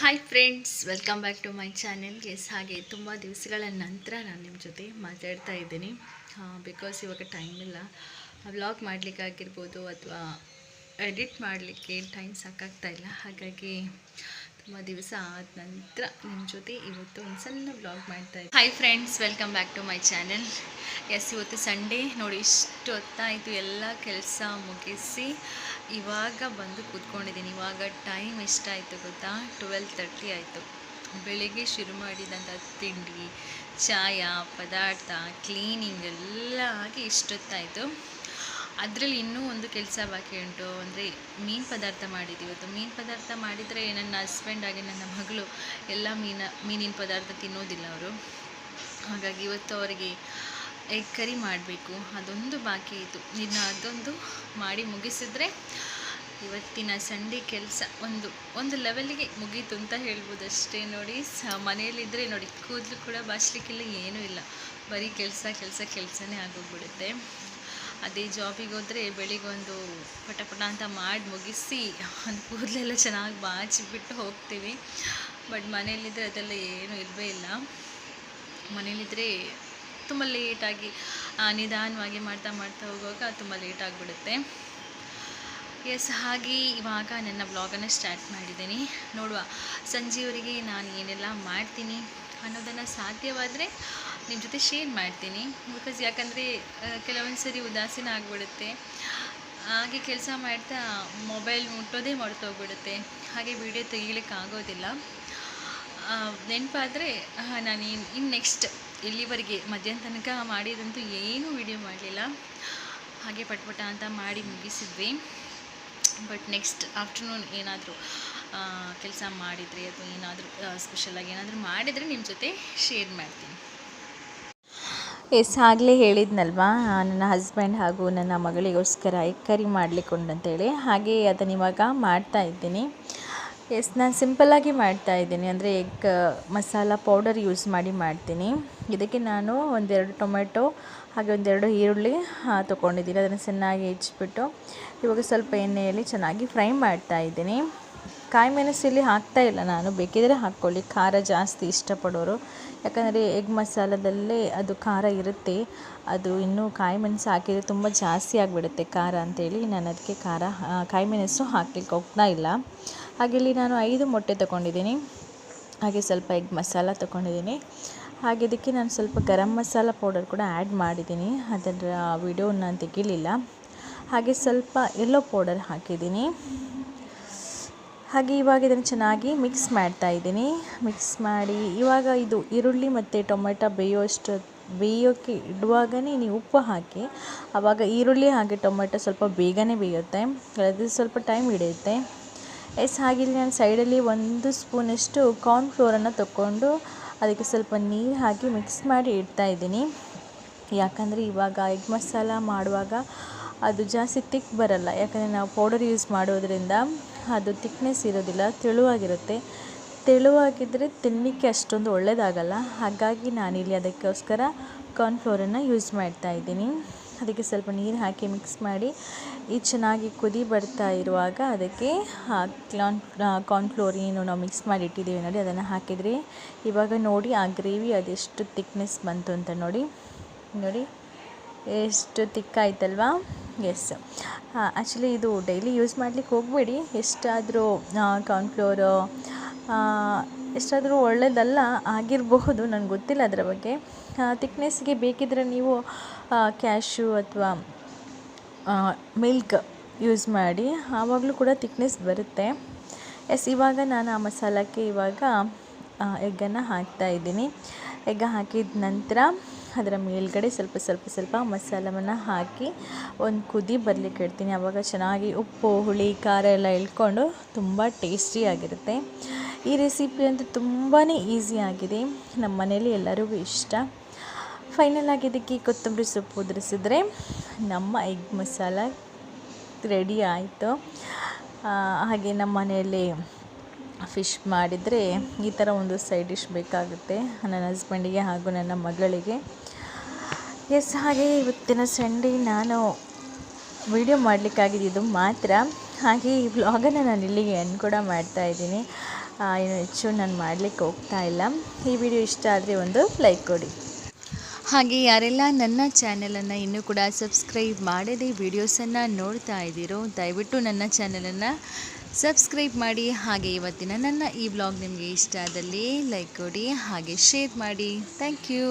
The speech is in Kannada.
Hi friends welcome back to my channel yes ಹಾಗೆ ತುಂಬ ದಿವಸಗಳ ನಂತರ ನಾನು ನಿಮ್ಮ ಜೊತೆ ಮಾತಾಡ್ತಾ ಇದ್ದೀನಿ. ಬಿಕಾಸ್ ಇವಾಗ ಟೈಮ್ ಇಲ್ಲ. ವ್ಲಾಗ್ ಮಾಡಲಿಕ್ಕಾಗಿರ್ಬೋದು ಅಥವಾ ಎಡಿಟ್ ಮಾಡಲಿಕ್ಕೆ ಟೈಮ್ ಸಾಕಾಗ್ತಾ ಇಲ್ಲ. ಹಾಗಾಗಿ ತುಂಬ ದಿವಸ ಆದ ನಂತರ ನಿಮ್ಮ ಜೊತೆ ಇವತ್ತು ಒಂದು ಸಣ್ಣ ಬ್ಲಾಗ್ ಮಾಡ್ತಾ ಇದ್ದೀನಿ hi friends welcome back to my channel yes ಇವತ್ತು ಸಂಡೇ ನೋಡಿ, ಇಷ್ಟು ಹೊತ್ತಾಯಿತು. ಎಲ್ಲ ಕೆಲಸ ಮುಗಿಸಿ ಇವಾಗ ಬಂದು ಕೂತ್ಕೊಂಡಿದ್ದೀನಿ. ಇವಾಗ ಟೈಮ್ ಎಷ್ಟಾಯಿತು ಗೊತ್ತಾ? ಟ್ವೆಲ್ ತರ್ಟಿ ಆಯಿತು. ಬೆಳಿಗ್ಗೆ ಶುರು ಮಾಡಿದಂಥ ತಿಂಡಿ, ಚಾಯ, ಪದಾರ್ಥ ಕ್ಲೀನಿಂಗ್ ಎಲ್ಲ ಆಗಿ ಇಷ್ಟೊತ್ತಾಯಿತು. ಅದರಲ್ಲಿ ಇನ್ನೂ ಒಂದು ಕೆಲಸ ಬಾಕಿ ಉಂಟು. ಅಂದರೆ ಮೀನು ಪದಾರ್ಥ ಮಾಡಿದ್ದೀವಿ. ಇವತ್ತು ಮೀನು ಪದಾರ್ಥ ಮಾಡಿದರೆ ನನ್ನ ಹಸ್ಬೆಂಡ್ ಹಾಗೆ ನನ್ನ ಮಗಳು ಎಲ್ಲ ಮೀನ, ಮೀನಿನ ಪದಾರ್ಥ ತಿನ್ನೋದಿಲ್ಲ ಅವರು. ಹಾಗಾಗಿ ಇವತ್ತು ಅವರಿಗೆ ಎಗ್ ಕರಿ ಮಾಡಬೇಕು. ಅದೊಂದು ಬಾಕಿ ಇತ್ತು. ಇನ್ನು ಅದೊಂದು ಮಾಡಿ ಮುಗಿಸಿದ್ರೆ ಇವತ್ತಿನ ಸಂಡೇ ಕೆಲಸ ಒಂದು ಒಂದು ಲೆವೆಲ್ಗೆ ಮುಗೀತು ಅಂತ ಹೇಳ್ಬೋದು ಅಷ್ಟೇ ನೋಡಿ. ಸ ಮನೆಯಲ್ಲಿದ್ದರೆ ನೋಡಿ ಕೂದಲು ಕೂಡ ಬಾಚಲಿಕ್ಕಿಲ್ಲ ಏನೂ ಇಲ್ಲ. ಬರೀ ಕೆಲಸ ಕೆಲಸ, ಕೆಲಸನೇ ಆಗೋಗ್ಬಿಡುತ್ತೆ. ಅದೇ ಜಾಬಿಗೆ ಹೋದರೆ ಬೆಳಿಗ್ಗೆ ಒಂದು ಪಟ ಅಂತ ಮಾಡಿ ಮುಗಿಸಿ ಒಂದು ಕೂದಲೆಲ್ಲ ಚೆನ್ನಾಗಿ ಬಾಚಿಬಿಟ್ಟು ಹೋಗ್ತೀವಿ. ಬಟ್ ಮನೆಯಲ್ಲಿದ್ದರೆ ಅದೆಲ್ಲ ಏನೂ ಇಲ್ಲವೇ ಇಲ್ಲ. ಮನೇಲಿದ್ದರೆ ತುಂಬ ಲೇಟಾಗಿ ನಿಧಾನವಾಗಿ ಮಾಡ್ತಾ ಮಾಡ್ತಾ ಹೋಗುವಾಗ ತುಂಬ ಲೇಟಾಗಿಬಿಡುತ್ತೆ ಎಸ್ ಹಾಗೆ ಇವಾಗ ನನ್ನ ಬ್ಲಾಗನ್ನು ಸ್ಟಾರ್ಟ್ ಮಾಡಿದ್ದೀನಿ. ನೋಡುವ ಸಂಜೆಯವರಿಗೆ ನಾನು ಏನೆಲ್ಲ ಮಾಡ್ತೀನಿ ಅನ್ನೋದನ್ನು ಸಾಧ್ಯವಾದರೆ ನಿಮ್ಮ ಜೊತೆ ಶೇರ್ ಮಾಡ್ತೀನಿ. ಬಿಕಾಸ್ ಯಾಕಂದರೆ ಕೆಲವೊಂದು ಸರಿ ಉದಾಸೀನ ಆಗಿಬಿಡುತ್ತೆ. ಹಾಗೆ ಕೆಲಸ ಮಾಡ್ತಾ ಮೊಬೈಲ್ ಮುಟ್ಟೋದೇ ಮರ್ತೋಗ್ಬಿಡುತ್ತೆ. ಹಾಗೆ ವಿಡಿಯೋ ತೆಗಿಲಿಕ್ಕೆ ಆಗೋದಿಲ್ಲ. ನೆನಪಾದರೆ ನಾನು ಇನ್ನು ನೆಕ್ಸ್ಟ್ ಇಲ್ಲಿವರೆಗೆ ಮಧ್ಯಾಹ್ನ ತನಕ ಮಾಡಿದಂತೂ ಏನೂ ವಿಡಿಯೋ ಮಾಡಲಿಲ್ಲ. ಹಾಗೆ ಪಟ್ಪಟ ಅಂತ ಮಾಡಿ ಮುಗಿಸಿದ್ವಿ. ಬಟ್ ನೆಕ್ಸ್ಟ್ ಆಫ್ಟರ್ನೂನ್ ಏನಾದರೂ ಕೆಲಸ ಮಾಡಿದರೆ ಅಥವಾ ಏನಾದರೂ ಸ್ಪೆಷಲಾಗಿ ಏನಾದರೂ ಮಾಡಿದರೆ ನಿಮ್ಮ ಜೊತೆ ಶೇರ್ ಮಾಡ್ತೀನಿ. ಎಸ್, ಆಗಲೇ ಹೇಳಿದ್ನಲ್ವಾ? ನನ್ನ ಹಸ್ಬೆಂಡ್ ಹಾಗೂ ನನ್ನ ಮಗಳಿಗೋಸ್ಕರ ಎಗ್ ಕರಿ ಮಾಡಲಿಕ್ಕೆ ಅಂತೇಳಿ ಹಾಗೆ ಅದನ್ನು ಇವಾಗ ಮಾಡ್ತಾ ಇದ್ದೀನಿ. ಎಸ್, ನಾನು ಸಿಂಪಲ್ಲಾಗಿ ಮಾಡ್ತಾ ಇದ್ದೀನಿ. ಅಂದರೆ ಎಗ್ ಮಸಾಲ ಪೌಡರ್ ಯೂಸ್ ಮಾಡಿ ಮಾಡ್ತೀನಿ. ಇದಕ್ಕೆ ನಾನು ಒಂದೆರಡು ಟೊಮೆಟೊ, ಹಾಗೆ ಒಂದೆರಡು ಈರುಳ್ಳಿ ತೊಗೊಂಡಿದ್ದೀನಿ. ಅದನ್ನು ಚೆನ್ನಾಗಿ ಹೆಚ್ಚಿಬಿಟ್ಟು ಇವಾಗ ಸ್ವಲ್ಪ ಎಣ್ಣೆಯಲ್ಲಿ ಚೆನ್ನಾಗಿ ಫ್ರೈ ಮಾಡ್ತಾ ಇದ್ದೀನಿ. ಕಾಯಿ ಮೆಣಸಲ್ಲಿ ಹಾಕ್ತಾ ಇಲ್ಲ ನಾನು. ಬೇಕಿದ್ರೆ ಹಾಕ್ಕೊಳ್ಳಿ. ಖಾರ ಜಾಸ್ತಿ ಇಷ್ಟಪಡೋರು. ಯಾಕಂದರೆ ಎಗ್ ಮಸಾಲದಲ್ಲೇ ಅದು ಖಾರ ಇರುತ್ತೆ. ಅದು ಇನ್ನೂ ಕಾಯಿ ಮೆಣಸು ಹಾಕಿದರೆ ತುಂಬ ಜಾಸ್ತಿ ಆಗಿಬಿಡುತ್ತೆ ಖಾರ ಅಂತೇಳಿ ನಾನು ಅದಕ್ಕೆ ಖಾರ ಕಾಯಿ ಮೆಣಸು ಹಾಕ್ಲಿಕ್ಕೆ ಹೋಗ್ತಾ ಇಲ್ಲ. ಹಾಗೆ ಇಲ್ಲಿ ನಾನು ಐದು ಮೊಟ್ಟೆ ತೊಗೊಂಡಿದ್ದೀನಿ. ಹಾಗೆ ಸ್ವಲ್ಪ ಎಗ್ ಮಸಾಲ ತೊಗೊಂಡಿದ್ದೀನಿ. ಹಾಗೆ ಇದಕ್ಕೆ ನಾನು ಸ್ವಲ್ಪ ಗರಂ ಮಸಾಲ ಪೌಡರ್ ಕೂಡ ಆ್ಯಡ್ ಮಾಡಿದ್ದೀನಿ. ಅದರ ವಿಡಿಯೋ ನಾನು ತೆಗಿಲಿಲ್ಲ. ಹಾಗೆ ಸ್ವಲ್ಪ ಎಲ್ಲೋ ಪೌಡರ್ ಹಾಕಿದ್ದೀನಿ. ಹಾಗೆ ಇವಾಗ ಇದನ್ನು ಚೆನ್ನಾಗಿ ಮಿಕ್ಸ್ ಮಾಡ್ತಾ ಇದ್ದೀನಿ. ಮಿಕ್ಸ್ ಮಾಡಿ ಇವಾಗ ಇದು ಈರುಳ್ಳಿ ಮತ್ತು ಟೊಮೆಟೊ ಬೇಯೋಷ್ಟು ಬೇಯೋಕ್ಕೆ ಇಡುವಾಗನೇ ನೀವು ಉಪ್ಪು ಹಾಕಿ, ಆವಾಗ ಈರುಳ್ಳಿ ಹಾಗೆ ಟೊಮೆಟೊ ಸ್ವಲ್ಪ ಬೇಗನೆ ಬೇಯುತ್ತೆ. ಅದು ಸ್ವಲ್ಪ ಟೈಮ್ ಹಿಡಿಯುತ್ತೆ. ಎಸ್ ಹಾಗೆ ನಾನು ಸೈಡಲ್ಲಿ ಒಂದು ಸ್ಪೂನಷ್ಟು ಕಾರ್ನ್ಫ್ಲೋರನ್ನು ತಗೊಂಡು ಅದಕ್ಕೆ ಸ್ವಲ್ಪ ನೀರು ಹಾಕಿ ಮಿಕ್ಸ್ ಮಾಡಿ ಇಡ್ತಾ ಇದ್ದೀನಿ. ಯಾಕಂದರೆ ಇವಾಗ ಎಗ್ ಮಸಾಲ ಮಾಡುವಾಗ ಅದು ಜಾಸ್ತಿ ತಿಕ್ ಬರಲ್ಲ. ಯಾಕಂದರೆ ನಾವು ಪೌಡರ್ ಯೂಸ್ ಮಾಡೋದ್ರಿಂದ ಅದು ತಿಕ್ನೆಸ್ ಇರೋದಿಲ್ಲ, ತೆಳುವಾಗಿರುತ್ತೆ. ತೆಳುವಾಗಿದ್ದರೆ ತಿನ್ನಲಿಕ್ಕೆ ಅಷ್ಟೊಂದು ಒಳ್ಳೆಯದಾಗಲ್ಲ ಹಾಗಾಗಿ ನಾನಿಲ್ಲಿ ಅದಕ್ಕೋಸ್ಕರ ಕಾರ್ನ್ಫ್ಲೋರನ್ನು ಯೂಸ್ ಮಾಡ್ತಾ ಇದ್ದೀನಿ. ಅದಕ್ಕೆ ಸ್ವಲ್ಪ ನೀರು ಹಾಕಿ ಮಿಕ್ಸ್ ಮಾಡಿ, ಈ ಚೆನ್ನಾಗಿ ಕುದಿ ಬರ್ತಾ ಇರುವಾಗ ಅದಕ್ಕೆ ಕ್ಲಾನ್ ಕಾರ್ನ್ಫ್ಲೋರ್ ಏನು ನಾವು ಮಿಕ್ಸ್ ಮಾಡಿ ಇಟ್ಟಿದ್ದೀವಿ ನೋಡಿ, ಅದನ್ನು ಹಾಕಿದರೆ ಇವಾಗ ನೋಡಿ, ಆ ಗ್ರೇವಿ ಅದೆಷ್ಟು ತಿಕ್ನೆಸ್ ಬಂತು ಅಂತ ನೋಡಿ. ನೋಡಿ, ಎಷ್ಟು ತಿಕ್ಕಾಯ್ತಲ್ವಾ ಎಸ್ ಆ್ಯಕ್ಚುಲಿ ಇದು ಡೈಲಿ ಯೂಸ್ ಮಾಡ್ಲಿಕ್ಕೆ ಹೋಗಬೇಡಿ. ಎಷ್ಟಾದರೂ ಕಾರ್ನ್ಫ್ಲೋರು ಎಷ್ಟಾದರೂ ಒಳ್ಳೆಯದಲ್ಲ ಆಗಿರಬಹುದು ನನಗೆ ಗೊತ್ತಿಲ್ಲ ಅದರ ಬಗ್ಗೆ. ತಿಕ್ನೆಸ್ಗೆ ಬೇಕಿದ್ದರೆ ನೀವು ಕ್ಯಾಶು ಅಥವಾ ಮಿಲ್ಕ್ ಯೂಸ್ ಮಾಡಿ. ಆವಾಗಲೂ ಕೂಡ ತಿಕ್ನೆಸ್ ಬರುತ್ತೆ. ಎಸ್ ಇವಾಗ ನಾನು ಆ ಮಸಾಲಕ್ಕೆ ಇವಾಗ ಎಗ್ಗನ್ನು ಹಾಕ್ತಾ ಇದ್ದೀನಿ. ಎಗ್ ಹಾಕಿದ ನಂತರ ಅದರ ಮೇಲ್ಗಡೆ ಸ್ವಲ್ಪ ಸ್ವಲ್ಪ ಸ್ವಲ್ಪ ಮಸಾಲವನ್ನು ಹಾಕಿ ಒಂದು ಕುದಿ ಬರಲಿಕ್ಕೆ ಇಡ್ತೀನಿ. ಆವಾಗ ಚೆನ್ನಾಗಿ ಉಪ್ಪು, ಹುಳಿ, ಖಾರ ಎಲ್ಲ ಇಳ್ಕೊಂಡು ತುಂಬ ಟೇಸ್ಟಿಯಾಗಿರುತ್ತೆ ಈ ರೆಸಿಪಿ ಅಂತೂ ತುಂಬಾ ಆಗಿದೆ. ನಮ್ಮ ಮನೇಲಿ ಎಲ್ಲರಿಗೂ ಇಷ್ಟ. ಫೈನಲ್ ಆಗಿ ಇದಕ್ಕೆ ಕೊತ್ತಂಬರಿ ಸೊಪ್ಪು ಉದುರಿಸಿದ್ರೆ ನಮ್ಮ ಎಗ್ ಮಸಾಲ ರೆಡಿ ಆಯಿತು. ಹಾಗೆ ನಮ್ಮ ಮನೆಯಲ್ಲಿ ಫಿಶ್ ಮಾಡಿದರೆ ಈ ಥರ ಒಂದು ಸೈಡ್ ಡಿಶ್ ಬೇಕಾಗುತ್ತೆ ನನ್ನ ಹಸ್ಬೆಂಡಿಗೆ ಹಾಗೂ ನನ್ನ ಮಗಳಿಗೆ. ಎಸ್, ಹಾಗೆ ಇವತ್ತಿನ ಸಂಡೇ ನಾನು ವಿಡಿಯೋ ಮಾಡಲಿಕ್ಕಾಗಿದ್ದು ಮಾತ್ರ. ಹಾಗೆ ಈ ವ್ಲಾಗನ್ನು ನಾನು ಇಲ್ಲಿಗೆ ಎಂಡ್ ಕೂಡ ಮಾಡ್ತಾ ಇದ್ದೀನಿ. ಇನ್ನು ಹೆಚ್ಚು ನಾನು ಮಾಡಲಿಕ್ಕೆ ಹೋಗ್ತಾ ಇಲ್ಲ. ಈ ವಿಡಿಯೋ ಇಷ್ಟ ಆದರೆ ಒಂದು ಲೈಕ್ ಕೊಡಿ. ಹಾಗೆ ಯಾರೆಲ್ಲ ನನ್ನ ಚಾನಲನ್ನು ಇನ್ನೂ ಕೂಡ ಸಬ್ಸ್ಕ್ರೈಬ್ ಮಾಡದೆ ವಿಡಿಯೋಸನ್ನು ನೋಡ್ತಾ ಇದ್ದೀರೋ, ದಯವಿಟ್ಟು ನನ್ನ ಚಾನಲನ್ನು ಸಬ್ಸ್ಕ್ರೈಬ್ ಮಾಡಿ. ಹಾಗೆ ಇವತ್ತಿನ ನನ್ನ ಈ ಬ್ಲಾಗ್ ನಿಮಗೆ ಇಷ್ಟ ಆದಲ್ಲಿ ಲೈಕ್ ಕೊಡಿ, ಹಾಗೆ ಶೇರ್ ಮಾಡಿ. Thank you.